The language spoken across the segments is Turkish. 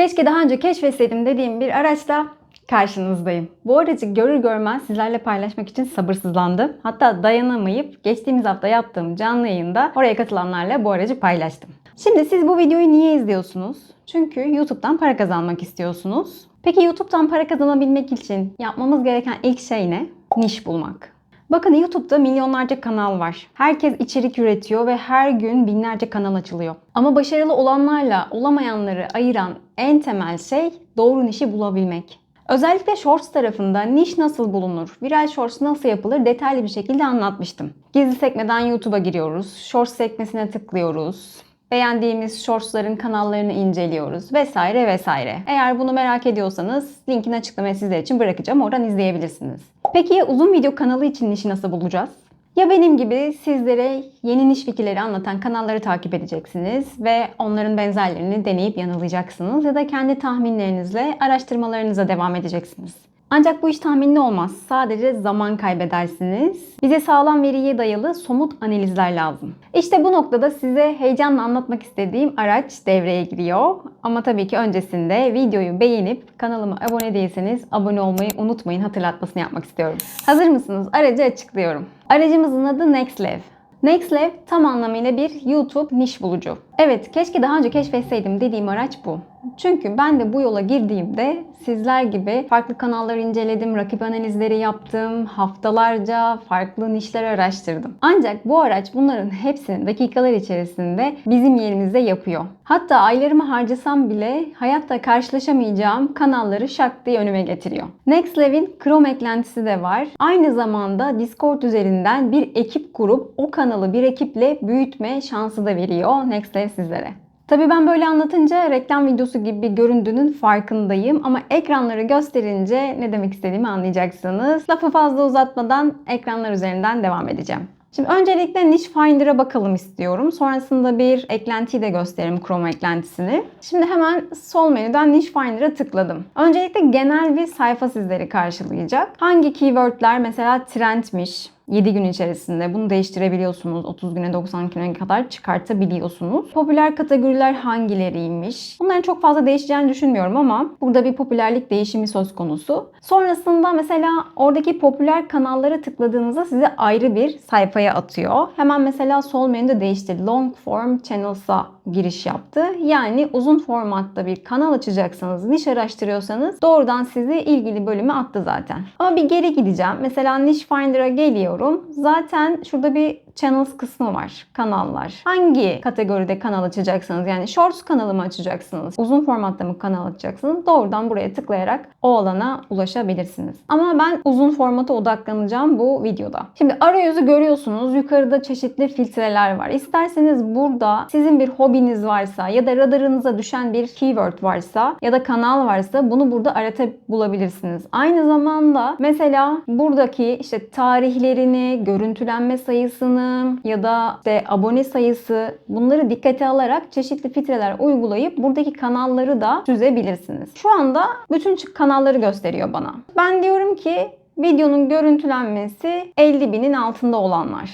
Keşke daha önce keşfetseydim dediğim bir araçla karşınızdayım. Bu aracı görür görmez sizlerle paylaşmak için sabırsızlandım. Hatta dayanamayıp geçtiğimiz hafta yaptığım canlı yayında oraya katılanlarla bu aracı paylaştım. Şimdi siz bu videoyu niye izliyorsunuz? Çünkü YouTube'dan para kazanmak istiyorsunuz. Peki YouTube'dan para kazanabilmek için yapmamız gereken ilk şey ne? Niş bulmak. Bakın YouTube'da milyonlarca kanal var. Herkes içerik üretiyor ve her gün binlerce kanal açılıyor. Ama başarılı olanlarla olamayanları ayıran en temel şey doğru nişi bulabilmek. Özellikle Shorts tarafında niş nasıl bulunur, viral Shorts nasıl yapılır detaylı bir şekilde anlatmıştım. Gizli sekmeden YouTube'a giriyoruz, Shorts sekmesine tıklıyoruz, beğendiğimiz shortsların kanallarını inceliyoruz vesaire vesaire. Eğer bunu merak ediyorsanız linkini açıklamaya sizler için bırakacağım. Oradan izleyebilirsiniz. Peki ya uzun video kanalı için nişi nasıl bulacağız? Ya benim gibi sizlere yeni niş fikirleri anlatan kanalları takip edeceksiniz ve onların benzerlerini deneyip yanılacaksınız ya da kendi tahminlerinizle araştırmalarınıza devam edeceksiniz. Ancak bu iş tahminli olmaz. Sadece zaman kaybedersiniz. Bize sağlam veriye dayalı somut analizler lazım. İşte bu noktada size heyecanla anlatmak istediğim araç devreye giriyor. Ama tabii ki öncesinde videoyu beğenip kanalıma abone değilseniz abone olmayı unutmayın hatırlatmasını yapmak istiyorum. Hazır mısınız? Aracı açıklıyorum. Aracımızın adı Nextlev. Nextlev tam anlamıyla bir YouTube niş bulucu. Evet, keşke daha önce keşfetseydim dediğim araç bu. Çünkü ben de bu yola girdiğimde sizler gibi farklı kanalları inceledim, rakip analizleri yaptım, haftalarca farklı nişler araştırdım. Ancak bu araç bunların hepsini dakikalar içerisinde bizim yerimizde yapıyor. Hatta aylarımı harcasam bile hayatta karşılaşamayacağım kanalları şak diye önüme getiriyor. Nextlev'in Chrome eklentisi de var. Aynı zamanda Discord üzerinden bir ekip kurup o kanalı bir ekiple büyütme şansı da veriyor Nextlev sizlere. Tabii ben böyle anlatınca reklam videosu gibi göründüğünün farkındayım ama ekranları gösterince ne demek istediğimi anlayacaksınız. Lafı fazla uzatmadan ekranlar üzerinden devam edeceğim. Şimdi öncelikle Niche Finder'a bakalım istiyorum. Sonrasında bir eklentiyi de gösteririm Chrome eklentisini. Şimdi hemen sol menüden Niche Finder'a tıkladım. Öncelikle genel bir sayfa sizleri karşılayacak. Hangi keywordler mesela trendmiş, 7 gün içerisinde bunu değiştirebiliyorsunuz. 30 güne 90 güne kadar çıkartabiliyorsunuz. Popüler kategoriler hangileriymiş? Bunların çok fazla değişeceğini düşünmüyorum ama burada bir popülerlik değişimi söz konusu. Sonrasında mesela oradaki popüler kanallara tıkladığınızda size ayrı bir sayfaya atıyor. Hemen mesela sol menüde değişti. Long Form Channels'a giriş yaptı. Yani uzun formatta bir kanal açacaksanız, niş araştırıyorsanız doğrudan sizi ilgili bölüme attı zaten. Ama bir geri gideceğim. Mesela Niche Finder'a geliyorum. Zaten şurada bir channels kısmı var. Kanallar. Hangi kategoride kanal açacaksınız? Yani shorts kanalı mı açacaksınız? Uzun formatta mı kanal açacaksınız? Doğrudan buraya tıklayarak o alana ulaşabilirsiniz. Ama ben uzun formata odaklanacağım bu videoda. Şimdi arayüzü görüyorsunuz. Yukarıda çeşitli filtreler var. İsterseniz burada sizin bir hobiniz varsa ya da radarınıza düşen bir keyword varsa ya da kanal varsa bunu burada arata bulabilirsiniz. Aynı zamanda mesela buradaki işte tarihlerini, görüntülenme sayısını ya da işte abone sayısı bunları dikkate alarak çeşitli filtreler uygulayıp buradaki kanalları da süzebilirsiniz. Şu anda bütün kanalları gösteriyor bana. Ben diyorum ki videonun görüntülenmesi 50 binin altında olanlar.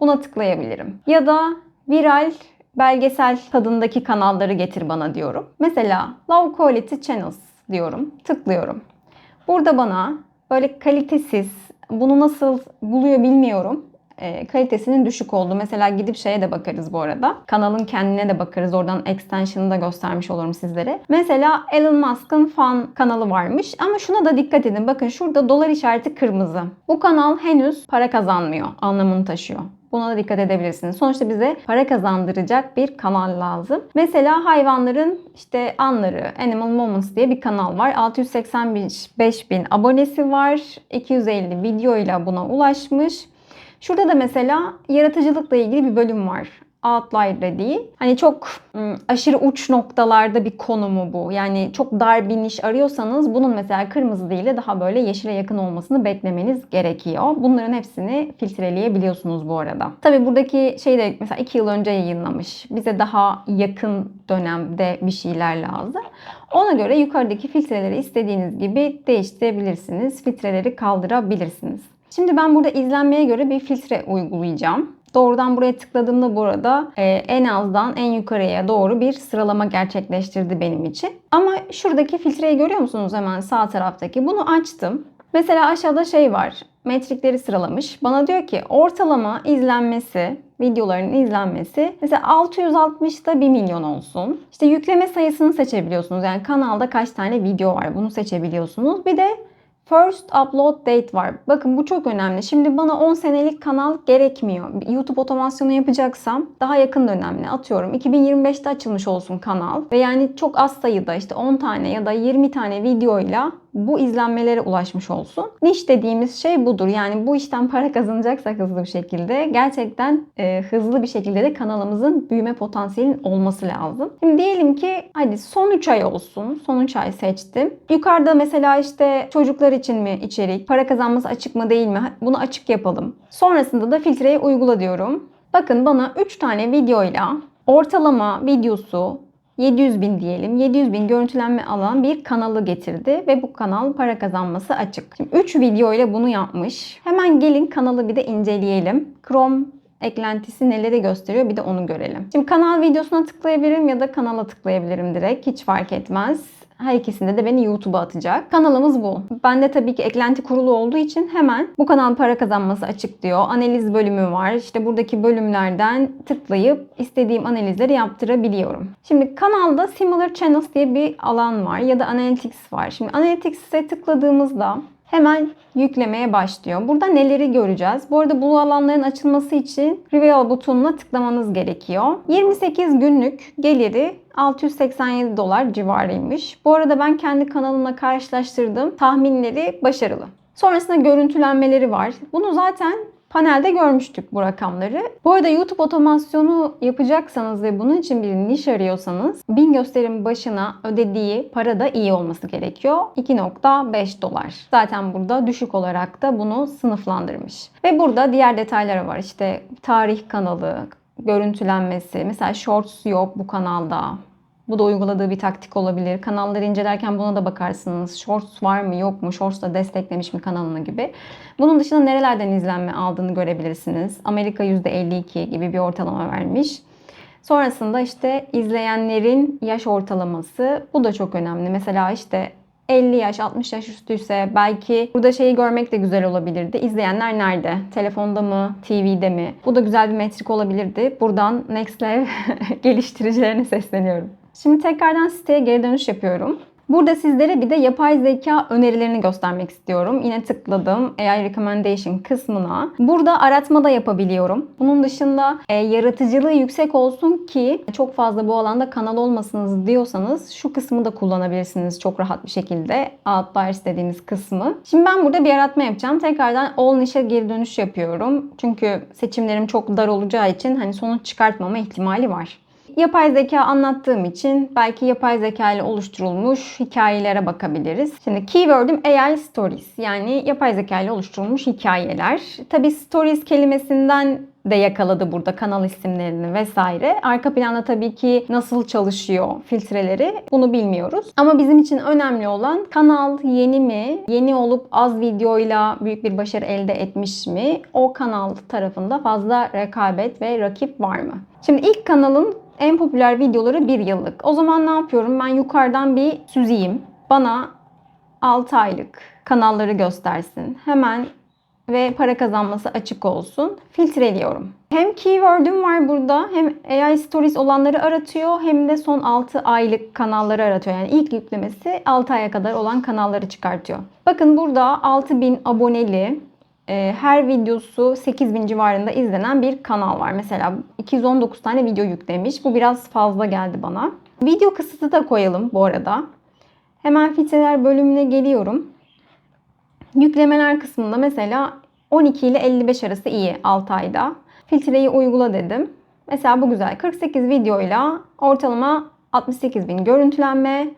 Buna tıklayabilirim. Ya da viral belgesel tadındaki kanalları getir bana diyorum. Mesela Low Quality Channels diyorum. Tıklıyorum. Burada bana böyle kalitesiz, bunu nasıl buluyor bilmiyorum e, kalitesinin düşük olduğu. Mesela gidip şeye de bakarız bu arada. Kanalın kendine de bakarız. Oradan extension'ı da göstermiş olurum sizlere. Mesela Elon Musk'ın fan kanalı varmış. Ama şuna da dikkat edin. Bakın şurada dolar işareti kırmızı. Bu kanal henüz para kazanmıyor anlamını taşıyor. Buna da dikkat edebilirsiniz. Sonuçta bize para kazandıracak bir kanal lazım. Mesela hayvanların işte anları Animal Moments diye bir kanal var. 685 bin abonesi var. 250 videoyla buna ulaşmış. Şurada da mesela yaratıcılıkla ilgili bir bölüm var. Outlier dediği. Hani çok aşırı uç noktalarda bir konumu bu. Yani çok dar bir niş arıyorsanız bunun mesela kırmızı değil de daha böyle yeşile yakın olmasını beklemeniz gerekiyor. Bunların hepsini filtreleyebiliyorsunuz bu arada. Tabi buradaki şey de mesela 2 yıl önce yayınlamış. Bize daha yakın dönemde bir şeyler lazım. Ona göre yukarıdaki filtreleri istediğiniz gibi değiştirebilirsiniz. Filtreleri kaldırabilirsiniz. Şimdi ben burada izlenmeye göre bir filtre uygulayacağım. Doğrudan buraya tıkladığımda burada e, en azdan en yukarıya doğru bir sıralama gerçekleştirdi benim için. Ama şuradaki filtreyi görüyor musunuz hemen sağ taraftaki? Bunu açtım. Mesela aşağıda şey var. Metrikleri sıralamış. Bana diyor ki ortalama izlenmesi, videoların izlenmesi mesela 660'da 1 milyon olsun. İşte yükleme sayısını seçebiliyorsunuz. Yani kanalda kaç tane video var bunu seçebiliyorsunuz. Bir de First upload date var. Bakın bu çok önemli. Şimdi bana 10 senelik kanal gerekmiyor. YouTube otomasyonu yapacaksam daha yakın dönemli. Atıyorum 2025'te açılmış olsun kanal. Ve yani çok az sayıda işte 10 tane ya da 20 tane videoyla bu izlenmelere ulaşmış olsun. Niş dediğimiz şey budur. Yani bu işten para kazanacaksak hızlı bir şekilde gerçekten e, hızlı bir şekilde de kanalımızın büyüme potansiyelinin olması lazım. Şimdi diyelim ki hadi son 3 ay olsun. Son 3 ay seçtim. Yukarıda mesela işte çocuklar için mi içerik, para kazanması açık mı değil mi? Bunu açık yapalım. Sonrasında da filtreyi uygula diyorum. Bakın bana 3 tane videoyla ortalama videosu 700 bin diyelim. 700 bin görüntülenme alan bir kanalı getirdi ve bu kanal para kazanması açık. Şimdi 3 video ile bunu yapmış. Hemen gelin kanalı bir de inceleyelim. Chrome eklentisi neleri gösteriyor bir de onu görelim. Şimdi kanal videosuna tıklayabilirim ya da kanala tıklayabilirim direkt. Hiç fark etmez. Her ikisinde de beni YouTube'a atacak. Kanalımız bu. Bende tabii ki eklenti kurulu olduğu için hemen bu kanal para kazanması açık diyor. Analiz bölümü var. İşte buradaki bölümlerden tıklayıp istediğim analizleri yaptırabiliyorum. Şimdi kanalda Similar Channels diye bir alan var ya da Analytics var. Şimdi Analytics'e tıkladığımızda hemen yüklemeye başlıyor. Burada neleri göreceğiz? Bu arada bu alanların açılması için Reveal butonuna tıklamanız gerekiyor. 28 günlük geliri 687 dolar civarıymış. Bu arada ben kendi kanalımla karşılaştırdım. Tahminleri başarılı. Sonrasında görüntülenmeleri var. Bunu zaten panelde görmüştük bu rakamları. Bu arada YouTube otomasyonu yapacaksanız ve bunun için bir niş arıyorsanız 1000 gösterim başına ödediği para da iyi olması gerekiyor. 2.5 dolar. Zaten burada düşük olarak da bunu sınıflandırmış. Ve burada diğer detayları var. İşte tarih kanalı, görüntülenmesi. Mesela shorts yok bu kanalda. Bu da uyguladığı bir taktik olabilir. Kanalları incelerken buna da bakarsınız. Shorts var mı yok mu? Shorts da desteklemiş mi kanalını gibi. Bunun dışında nerelerden izlenme aldığını görebilirsiniz. Amerika %52 gibi bir ortalama vermiş. Sonrasında işte izleyenlerin yaş ortalaması. Bu da çok önemli. Mesela işte 50 yaş, 60 yaş üstüyse belki burada şeyi görmek de güzel olabilirdi. İzleyenler nerede? Telefonda mı? TV'de mi? Bu da güzel bir metrik olabilirdi. Buradan Next Level geliştiricilerine sesleniyorum. Şimdi tekrardan siteye geri dönüş yapıyorum. Burada sizlere bir de yapay zeka önerilerini göstermek istiyorum. Yine tıkladım AI Recommendation kısmına. Burada aratma da yapabiliyorum. Bunun dışında e, yaratıcılığı yüksek olsun ki çok fazla bu alanda kanal olmasınız diyorsanız şu kısmı da kullanabilirsiniz çok rahat bir şekilde. Outliers dediğimiz kısmı. Şimdi ben burada bir aratma yapacağım. Tekrardan All Niche'e geri dönüş yapıyorum. Çünkü seçimlerim çok dar olacağı için hani sonuç çıkartmama ihtimali var. Yapay zeka anlattığım için belki yapay zeka ile oluşturulmuş hikayelere bakabiliriz. Şimdi keyword'üm AI Stories yani yapay zeka ile oluşturulmuş hikayeler. Tabi Stories kelimesinden de yakaladı burada kanal isimlerini vesaire. Arka planda tabii ki nasıl çalışıyor filtreleri bunu bilmiyoruz. Ama bizim için önemli olan kanal yeni mi? Yeni olup az videoyla büyük bir başarı elde etmiş mi? O kanal tarafında fazla rekabet ve rakip var mı? Şimdi ilk kanalın en popüler videoları bir yıllık. O zaman ne yapıyorum? Ben yukarıdan bir süzeyim. Bana 6 aylık kanalları göstersin. Hemen ve para kazanması açık olsun. Filtreliyorum. Hem keyword'üm var burada hem AI Stories olanları aratıyor hem de son 6 aylık kanalları aratıyor. Yani ilk yüklemesi 6 aya kadar olan kanalları çıkartıyor. Bakın burada 6000 aboneli her videosu 8000 civarında izlenen bir kanal var. Mesela 219 tane video yüklemiş. Bu biraz fazla geldi bana. Video kısıtı da koyalım bu arada. Hemen filtreler bölümüne geliyorum. Yüklemeler kısmında mesela 12 ile 55 arası iyi 6 ayda. Filtreyi uygula dedim. Mesela bu güzel. 48 videoyla ortalama 68 bin görüntülenme,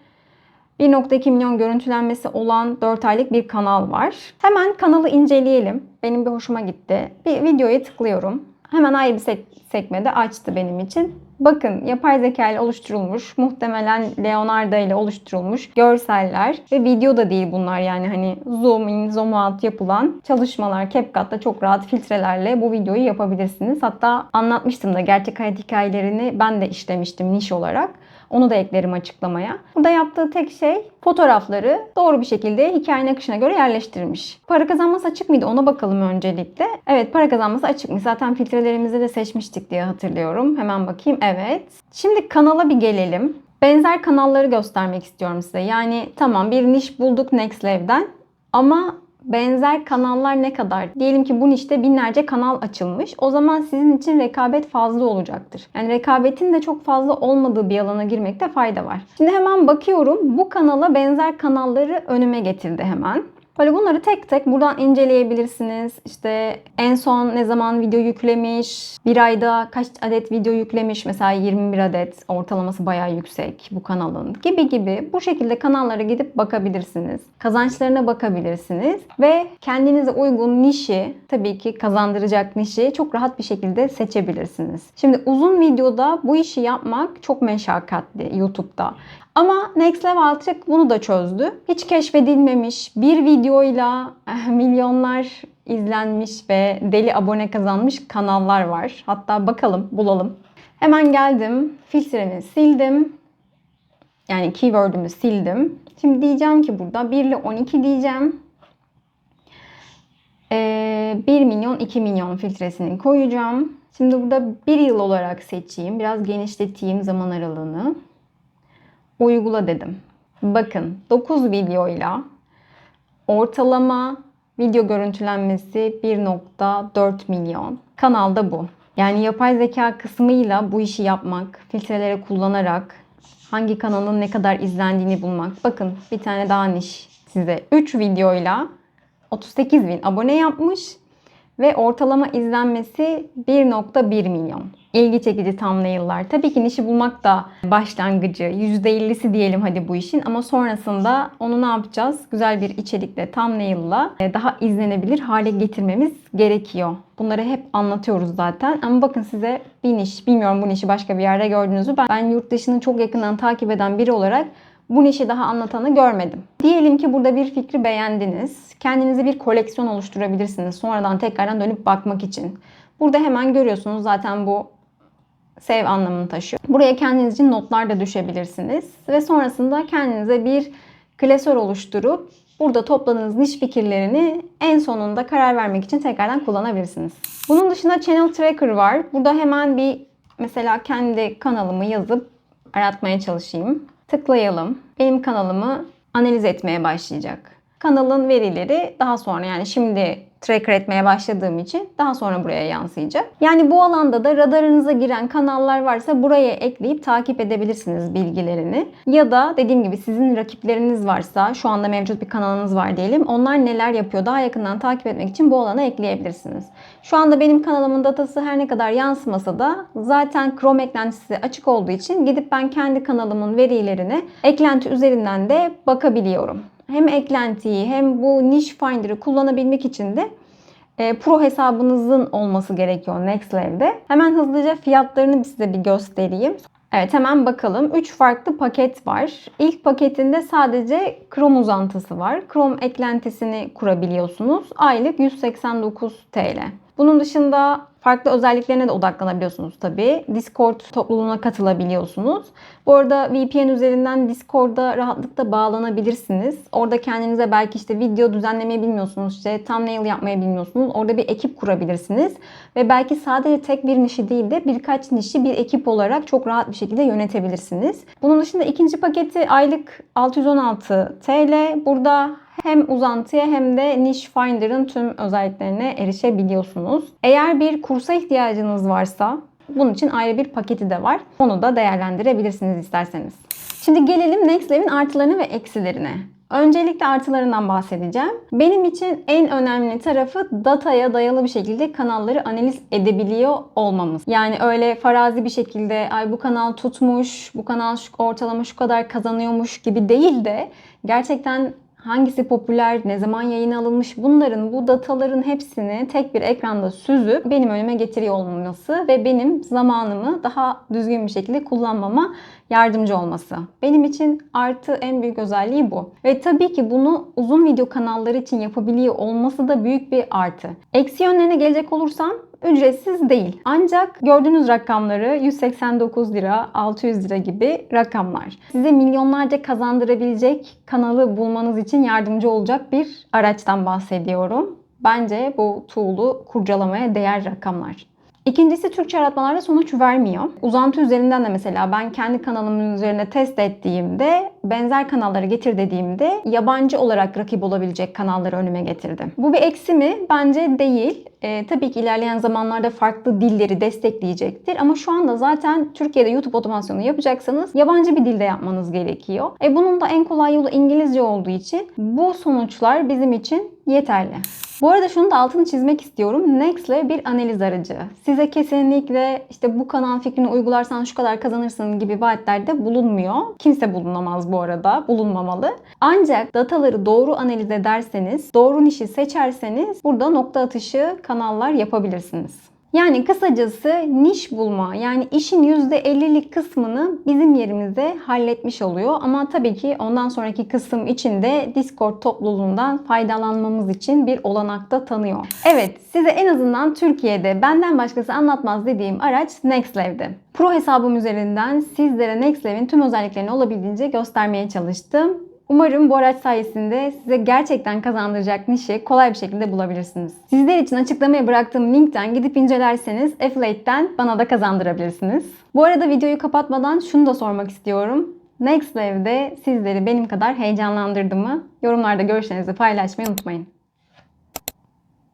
1.2 milyon görüntülenmesi olan 4 aylık bir kanal var. Hemen kanalı inceleyelim. Benim bir hoşuma gitti. Bir videoya tıklıyorum. Hemen ayrı bir sekmede açtı benim için. Bakın yapay zeka ile oluşturulmuş, muhtemelen Leonardo ile oluşturulmuş görseller ve video da değil bunlar yani hani zoom in, zoom out yapılan çalışmalar. CapCut'ta çok rahat filtrelerle bu videoyu yapabilirsiniz. Hatta anlatmıştım da gerçek hayat hikayelerini ben de işlemiştim niş olarak. Onu da eklerim açıklamaya. Burada yaptığı tek şey fotoğrafları doğru bir şekilde hikayenin akışına göre yerleştirmiş. Para kazanması açık mıydı? Ona bakalım öncelikle. Evet para kazanması açıkmış. Zaten filtrelerimizde de seçmiştik diye hatırlıyorum. Hemen bakayım. Evet. Şimdi kanala bir gelelim. Benzer kanalları göstermek istiyorum size. Yani tamam bir niş bulduk Next Lev'den ama benzer kanallar ne kadar? Diyelim ki bu nişte binlerce kanal açılmış. O zaman sizin için rekabet fazla olacaktır. Yani rekabetin de çok fazla olmadığı bir alana girmekte fayda var. Şimdi hemen bakıyorum. Bu kanala benzer kanalları önüme getirdi hemen. Böyle bunları tek tek buradan inceleyebilirsiniz. İşte en son ne zaman video yüklemiş, bir ayda kaç adet video yüklemiş. Mesela 21 adet ortalaması bayağı yüksek bu kanalın gibi gibi. Bu şekilde kanallara gidip bakabilirsiniz. Kazançlarına bakabilirsiniz. Ve kendinize uygun nişi, tabii ki kazandıracak nişi çok rahat bir şekilde seçebilirsiniz. Şimdi uzun videoda bu işi yapmak çok meşakkatli YouTube'da. Ama Next Level artık bunu da çözdü. Hiç keşfedilmemiş bir videoyla eh, milyonlar izlenmiş ve deli abone kazanmış kanallar var. Hatta bakalım, bulalım. Hemen geldim. Filtremi sildim. Yani keyword'ümü sildim. Şimdi diyeceğim ki burada 1 ile 12 diyeceğim. Ee, 1 milyon 2 milyon filtresini koyacağım. Şimdi burada 1 yıl olarak seçeyim. Biraz genişleteyim zaman aralığını uygula dedim. Bakın 9 videoyla ortalama video görüntülenmesi 1.4 milyon. Kanalda bu. Yani yapay zeka kısmıyla bu işi yapmak, filtreleri kullanarak hangi kanalın ne kadar izlendiğini bulmak. Bakın bir tane daha niş size. 3 videoyla 38 bin abone yapmış ve ortalama izlenmesi 1.1 milyon. İlgi çekici thumbnail'lar. Tabii ki nişi bulmak da başlangıcı. %50'si diyelim hadi bu işin ama sonrasında onu ne yapacağız? Güzel bir içerikle, thumbnail'la daha izlenebilir hale getirmemiz gerekiyor. Bunları hep anlatıyoruz zaten. Ama bakın size bir niş, bilmiyorum bu nişi başka bir yerde gördünüz mü? Ben, ben yurt dışını çok yakından takip eden biri olarak bu nişi daha anlatanı görmedim. Diyelim ki burada bir fikri beğendiniz. Kendinize bir koleksiyon oluşturabilirsiniz. Sonradan tekrardan dönüp bakmak için. Burada hemen görüyorsunuz zaten bu sev anlamını taşıyor. Buraya kendiniz için notlar da düşebilirsiniz. Ve sonrasında kendinize bir klasör oluşturup burada topladığınız niş fikirlerini en sonunda karar vermek için tekrardan kullanabilirsiniz. Bunun dışında Channel Tracker var. Burada hemen bir mesela kendi kanalımı yazıp aratmaya çalışayım. Tıklayalım. Benim kanalımı analiz etmeye başlayacak. Kanalın verileri daha sonra yani şimdi tracker etmeye başladığım için daha sonra buraya yansıyacak. Yani bu alanda da radarınıza giren kanallar varsa buraya ekleyip takip edebilirsiniz bilgilerini. Ya da dediğim gibi sizin rakipleriniz varsa şu anda mevcut bir kanalınız var diyelim. Onlar neler yapıyor daha yakından takip etmek için bu alana ekleyebilirsiniz. Şu anda benim kanalımın datası her ne kadar yansımasa da zaten Chrome eklentisi açık olduğu için gidip ben kendi kanalımın verilerine eklenti üzerinden de bakabiliyorum hem eklentiyi hem bu niche finder'ı kullanabilmek için de e, pro hesabınızın olması gerekiyor Nextlev'de. Hemen hızlıca fiyatlarını size bir göstereyim. Evet hemen bakalım. 3 farklı paket var. İlk paketinde sadece Chrome uzantısı var. Chrome eklentisini kurabiliyorsunuz. Aylık 189 TL. Bunun dışında farklı özelliklerine de odaklanabiliyorsunuz tabii. Discord topluluğuna katılabiliyorsunuz. Bu arada VPN üzerinden Discord'a rahatlıkla bağlanabilirsiniz. Orada kendinize belki işte video düzenlemeyi bilmiyorsunuz, işte thumbnail yapmayı bilmiyorsunuz. Orada bir ekip kurabilirsiniz. Ve belki sadece tek bir nişi değil de birkaç nişi bir ekip olarak çok rahat bir şekilde yönetebilirsiniz. Bunun dışında ikinci paketi aylık 616 TL. Burada hem uzantıya hem de Niche Finder'ın tüm özelliklerine erişebiliyorsunuz. Eğer bir kursa ihtiyacınız varsa bunun için ayrı bir paketi de var. Onu da değerlendirebilirsiniz isterseniz. Şimdi gelelim Nextlev'in artılarına ve eksilerine. Öncelikle artılarından bahsedeceğim. Benim için en önemli tarafı dataya dayalı bir şekilde kanalları analiz edebiliyor olmamız. Yani öyle farazi bir şekilde ay bu kanal tutmuş, bu kanal şu, ortalama şu kadar kazanıyormuş gibi değil de gerçekten hangisi popüler, ne zaman yayına alınmış bunların bu dataların hepsini tek bir ekranda süzüp benim önüme getiriyor olması ve benim zamanımı daha düzgün bir şekilde kullanmama yardımcı olması. Benim için artı en büyük özelliği bu. Ve tabii ki bunu uzun video kanalları için yapabiliyor olması da büyük bir artı. Eksi yönlerine gelecek olursam ücretsiz değil. Ancak gördüğünüz rakamları 189 lira, 600 lira gibi rakamlar. Size milyonlarca kazandırabilecek kanalı bulmanız için yardımcı olacak bir araçtan bahsediyorum. Bence bu tool'u kurcalamaya değer rakamlar. İkincisi Türkçe aratmalarda sonuç vermiyor. Uzantı üzerinden de mesela ben kendi kanalımın üzerine test ettiğimde benzer kanalları getir dediğimde yabancı olarak rakip olabilecek kanalları önüme getirdi. Bu bir eksi mi? Bence değil. E, tabii ki ilerleyen zamanlarda farklı dilleri destekleyecektir ama şu anda zaten Türkiye'de YouTube otomasyonu yapacaksanız yabancı bir dilde yapmanız gerekiyor. E, bunun da en kolay yolu İngilizce olduğu için bu sonuçlar bizim için yeterli. Bu arada şunu da altını çizmek istiyorum. Next'le bir analiz aracı. Size kesinlikle işte bu kanal fikrini uygularsan şu kadar kazanırsın gibi vaatlerde bulunmuyor. Kimse bulunamaz bu arada. Bulunmamalı. Ancak dataları doğru analiz ederseniz, doğru nişi seçerseniz burada nokta atışı kanallar yapabilirsiniz. Yani kısacası niş bulma yani işin %50'lik kısmını bizim yerimize halletmiş oluyor. Ama tabii ki ondan sonraki kısım için de Discord topluluğundan faydalanmamız için bir olanak da tanıyor. Evet size en azından Türkiye'de benden başkası anlatmaz dediğim araç Nextlev'di. Pro hesabım üzerinden sizlere Nextlev'in tüm özelliklerini olabildiğince göstermeye çalıştım. Umarım bu araç sayesinde size gerçekten kazandıracak nişi kolay bir şekilde bulabilirsiniz. Sizler için açıklamaya bıraktığım linkten gidip incelerseniz Affiliate'den bana da kazandırabilirsiniz. Bu arada videoyu kapatmadan şunu da sormak istiyorum. Nextlev'de sizleri benim kadar heyecanlandırdı mı? Yorumlarda görüşlerinizi paylaşmayı unutmayın.